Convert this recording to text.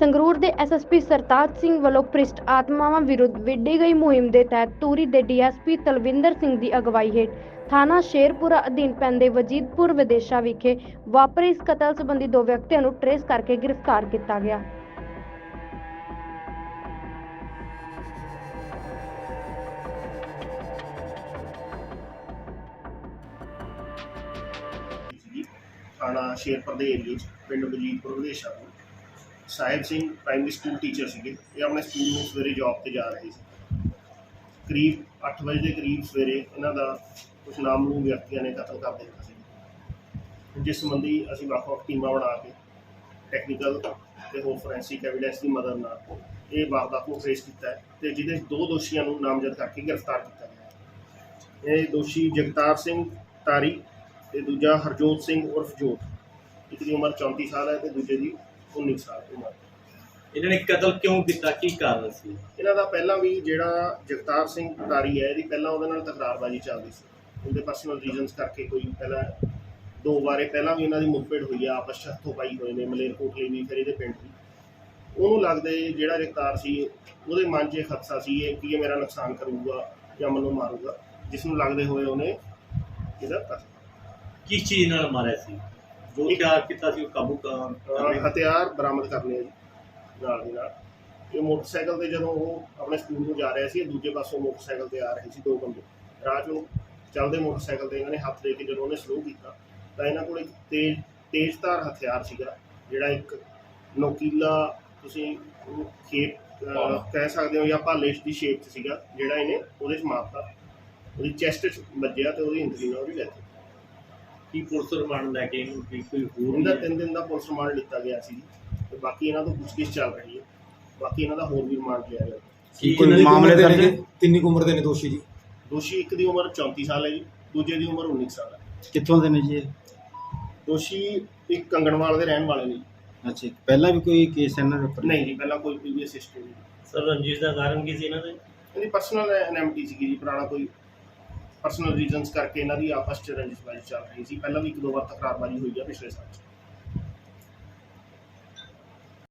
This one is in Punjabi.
ਸੰਗਰੂਰ ਦੇ ਐਸਐਸਪੀ ਸਰਤਾਜ ਸਿੰਘ ਵੱਲੋਂ ਭ੍ਰਿਸ਼ਟ ਆਤਮਾਵਾਂ ਵਿਰੁੱਧ ਵਿੱਢੀ ਗਈ ਮੁਹਿੰਮ ਦੇ ਤਹਿਤ ਤੂਰੀ ਦੇ ਡੀਐਸਪੀ ਤਲਵਿੰਦਰ ਸਿੰਘ ਦੀ ਅਗਵਾਈ ਹੇਠ ਥਾਣਾ ਸ਼ੇਰਪੁਰਾ ਅਧੀਨ ਪੈਂਦੇ ਵਜੀਦਪੁਰ ਵਿਦੇਸ਼ਾ ਵਿਖੇ ਵਾਪਰੇ ਇਸ ਕਤਲ ਸੰਬੰਧੀ ਦੋ ਵਿਅਕਤੀਆਂ ਨੂੰ ਟਰੇਸ ਕਰਕੇ ਗ੍ਰਿਫਤਾਰ ਕੀਤਾ ਗਿਆ। ਥਾਣਾ ਸ਼ੇਰਪੁਰ ਦੇ ਏਰੀਏ 'ਚ, ਪਿੰਡ ਵਜੀਦਪੁਰ ਵਿਦੇਸ਼ਾ ਤੋਂ Sahib Singh primary school teacher ਸੀਗੇ। ਇਹ ਆਪਣੇ ਸਕੂਲ ਨੂੰ ਸਵੇਰੇ ਜੌਬ ਤੇ ਜਾ ਰਹੇ ਸੀ। ਕਰੀਬ 8 ਵਜੇ ਦੇ ਕਰੀਬ ਸਵੇਰੇ ਇਹਨਾਂ ਦਾ ਕੁਝ ਨਾਮਲੂਮ ਵਿਅਕਤੀਆਂ ਨੇ ਕਤਲ ਕਰ ਦਿੱਤਾ ਸੀ। ਜਿਸ ਸੰਬੰਧੀ ਅਸੀਂ ਵੱਖ-ਵੱਖ ਟੀਮਾਂ ਬਣਾ ਕੇ ਟੈਕਨੀਕਲ ਤੇ ਹੋਰ ਫੋਰੈਂਸਿਕ ਐਵੀਡੈਂਸ ਦੀ ਮਦਦ ਨਾਲ ਇਹ ਵਾਰਦਾਤ ਨੂੰ ਟ੍ਰੇਸ ਕੀਤਾ ਹੈ ਤੇ ਜਿਹਦੇ ਦੋ ਦੋਸ਼ੀਆਂ ਨੂੰ ਨਾਮਜ਼ਦ ਕਰਕੇ ਗ੍ਰਿਫਤਾਰ ਕੀਤਾ ਗਿਆ ਇਹ ਦੋਸ਼ੀ ਜਗਤਾਰ ਸਿੰਘ ਤਾਰੀ ਤੇ ਦੂਜਾ ਹਰਜੋਤ ਸਿੰਘ ਉਰਫ ਜੋਤ। ਇੱਕ ਦੀ ਉਮਰ 34 ਸਾਲ ਹੈ ਤੇ ਦੂਜੇ ਦੀ 19 ਸਾਲ ਉਮਰ ਇਹਨਾਂ ਨੇ ਕਤਲ ਕਿਉਂ ਕੀਤਾ? ਕੀ ਕਾਰਨ ਸੀ? ਇਹਨਾਂ ਦਾ ਪਹਿਲਾਂ ਵੀ ਜਿਹੜਾ ਜਗਤਾਰ ਸਿੰਘ ਤਾਰੀ ਹੈ ਇਹਦੀ ਪਹਿਲਾਂ ਉਹਦੇ ਨਾਲ ਤਕਰਾਰਬਾਜ਼ੀ ਚੱਲਦੀ ਸੀ। ਉਹਦੇ ਪਰਸਨਲ ਰੀਜ਼ਨਸ ਕਰਕੇ ਕੋਈ ਪਹਿਲਾਂ ਦੋ ਵਾਰੇ ਪਹਿਲਾਂ ਵੀ ਇਹਨਾਂ ਦੀ ਮੁੱਠਭੇੜ ਹੋਈ ਆ ਆਪਸ 'ਚ ਹੱਥੋਂ ਪਾਈ ਹੋਏ ਨੇ ਮਲੇਰਕੋਟਲੇ ਵੀ ਫਿਰ ਇਹਦੇ ਪਿੰਡ ਵੀ। ਉਹਨੂੰ ਲੱਗਦਾ ਜਿਹੜਾ ਜਗਤਾਰ ਸੀ ਉਹਦੇ ਮਨ 'ਚ ਇਹ ਸੀ ਇਹ ਕਿ ਇਹ ਮੇਰਾ ਨੁਕਸਾਨ ਕਰੂਗਾ ਜਾਂ ਮੈਨੂੰ ਮਾਰੂਗਾ ਜਿਸ ਨੂੰ ਲੱਗਦੇ ਹੋਏ ਉਹਨੇ ਇਹਦਾ ਕਿਸ ਚੀਜ਼ ਨਾਲ ਮਾਰਿਆ ਸੀ? ਜੋ ਤਿਆਰ ਕੀਤਾ ਸੀ ਉਹ ਕਾਬੂ ਕਰ ਹਥਿਆਰ ਬਰਾਮਦ ਕਰ ਲਏ ਜੀ ਨਾਲ ਦੀ ਨਾਲ। ਇਹ ਮੋਟਰਸਾਈਕਲ ਤੇ ਜਦੋਂ ਉਹ ਆਪਣੇ ਸਕੂਲ ਨੂੰ ਜਾ ਰਿਹਾ ਸੀ ਇਹ ਦੂਜੇ ਪਾਸੋਂ ਮੋਟਰਸਾਈਕਲ ਤੇ ਆ ਰਹੇ ਸੀ ਦੋ ਬੰਦੇ। ਰਾਹ 'ਚ ਨੂੰ ਚੱਲਦੇ ਮੋਟਰਸਾਈਕਲ ਤੇ ਇਹਨਾਂ ਨੇ ਹੱਥ ਦੇ ਕੇ ਜਦੋਂ ਉਹਨੇ ਸਲੋ ਕੀਤਾ ਤਾਂ ਇਹਨਾਂ ਕੋਲ ਇੱਕ ਤੇਜ਼ ਤੇਜ਼ਧਾਰ ਹਥਿਆਰ ਸੀਗਾ ਜਿਹੜਾ ਇੱਕ ਨੋਕੀਲਾ ਤੁਸੀਂ ਉਹਨੂੰ ਖੇਪ ਅਹ, ਕਹਿ ਸਕਦੇ ਹੋ ਜਾਂ ਭਾਲੇ ਦੀ ਸ਼ੇਪ 'ਚ ਸੀਗਾ ਜਿਹੜਾ ਇਹਨੇ ਉਹਦੇ 'ਚ ਮਾਰਤਾ। ਉਹਦੀ ਚੈਸਟ 'ਚ ਵੱਜਿਆ ਤੇ ਉਹਦੀ ਇੰਜਰੀ ਨਾਲ ਉਹਦੀ ਡੈਥ ਕੀ ਪੁਲਿਸ ਰਿਮਾਂਡ ਲੈ ਕੇ ਇਹਨੂੰ ਕੀ ਕੋਈ ਹੋਰ ਉਹਦਾ ਵੀ- ਤਿੰਨ ਦਿਨ ਦਾ ਪੁਲਿਸ ਰਿਮਾਂਡ ਲਿੱਤਾ ਗਿਆ ਸੀ ਤੇ ਬਾਕੀ ਇਹਨਾਂ ਤੋਂ ਪੁੱਛਗਿੱਛ ਚੱਲ ਰਹੀ ਹੈ ਬਾਕੀ ਇਹਨਾਂ ਦਾ ਹੋਰ ਵੀ ਰਿਮਾਂਡ ਲਿਆ ਗਿਆ ਕੀ ਕੋਈ ਦੀ ਮਾਮਲੇ ਉਮਰ ਦੇ ਦਰਜ ਨੇ? ਕਿੰਨੀ ਕੁ ਉਮਰ ਦੇ ਨੇ ਦੋਸ਼ੀ ਜੀ ਦੋਸ਼ੀ ਇੱਕ ਦੀ ਉਮਰ 34 ਸਾਲ ਹੈ ਜੀ ਦੂਜੇ ਦੀ ਉਮਰ 19 ਸਾਲ ਹੈ ਕਿੱਥੋਂ ਦੇ ਨੇ ਜੀ ਇਹ? ਦੋਸ਼ੀ ਇੱਕ ਕੰਗਣਵਾਲ ਦੇ ਰਹਿਣ ਵਾਲੇ ਨੇ ਜੀ। ਅੱਛਾ। ਪਹਿਲਾਂ ਵੀ ਕੋਈ ਕੇਸ ਇਹਨਾਂ ਦੇ ਉੱਪਰ ਨਹੀਂ ਜੀ ਪਹਿਲਾਂ ਕੋਈ ਪ੍ਰੀਵੀਅਸ ਹਿਸਟਰੀ ਨਹੀਂ ਸਰ ਰੰਜਿਸ਼ ਦਾ ਕਾਰਨ ਕੀ ਸੀ ਇਹਨਾਂ ਦੇ ਇਹਦੀ ਪਰਸਨਲ ਐਨਐਮਟੀ ਸੀਗੀ ਜੀ ਪੁਰਾਣਾ ਕੋਈ ਪਰਸਨਲ ਰੀਜ਼ਨਸ ਕਰਕੇ ਇਹਨਾਂ ਦੀ ਆਪਸ ਚ ਰੰਜਿਸ਼ਬਾਜ਼ੀ ਚੱਲ ਰਹੀ ਸੀ। ਪਹਿਲਾਂ ਵੀ ਇੱਕ ਦੋ ਵਾਰ ਤਕਰਾਰਬਾਜ਼ੀ ਹੋਈ ਆ ਪਿਛਲੇ ਸਾਲ 'ਚ।